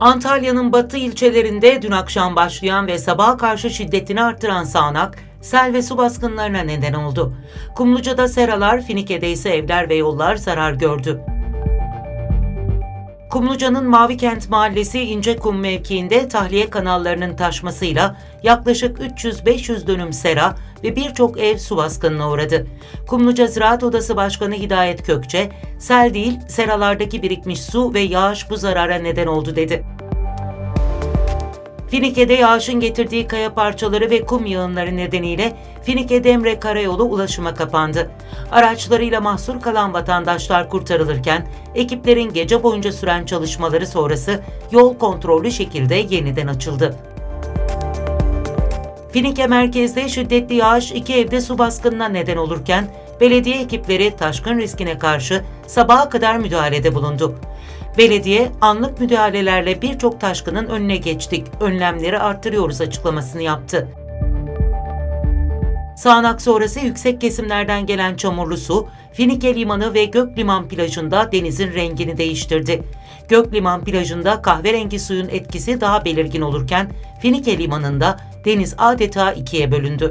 Antalya'nın batı ilçelerinde dün akşam başlayan ve sabaha karşı şiddetini artıran sağanak, sel ve su baskınlarına neden oldu. Kumluca'da seralar, Finike'de ise evler ve yollar zarar gördü. Kumluca'nın Mavikent Mahallesi İncekum mevkiinde tahliye kanallarının taşmasıyla yaklaşık 300-500 dönüm sera ve birçok ev su baskınına uğradı. Kumluca Ziraat Odası Başkanı Hidayet Kökçe, sel değil seralardaki birikmiş su ve yağış bu zarara neden oldu dedi. Finike'de yağışın getirdiği kaya parçaları ve kum yığınları nedeniyle Finike Demre Karayolu ulaşıma kapandı. Araçlarıyla mahsur kalan vatandaşlar kurtarılırken ekiplerin gece boyunca süren çalışmaları sonrası yol kontrollü şekilde yeniden açıldı. Finike merkezde şiddetli yağış iki evde su baskınına neden olurken belediye ekipleri taşkın riskine karşı sabaha kadar müdahalede bulundu. Belediye anlık müdahalelerle birçok taşkının önüne geçtik, önlemleri arttırıyoruz açıklamasını yaptı. Sağanak sonrası yüksek kesimlerden gelen çamurlu su, Finike Limanı ve Gök Liman plajında denizin rengini değiştirdi. Gök Liman plajında kahverengi suyun etkisi daha belirgin olurken Finike Limanı'nda deniz adeta ikiye bölündü.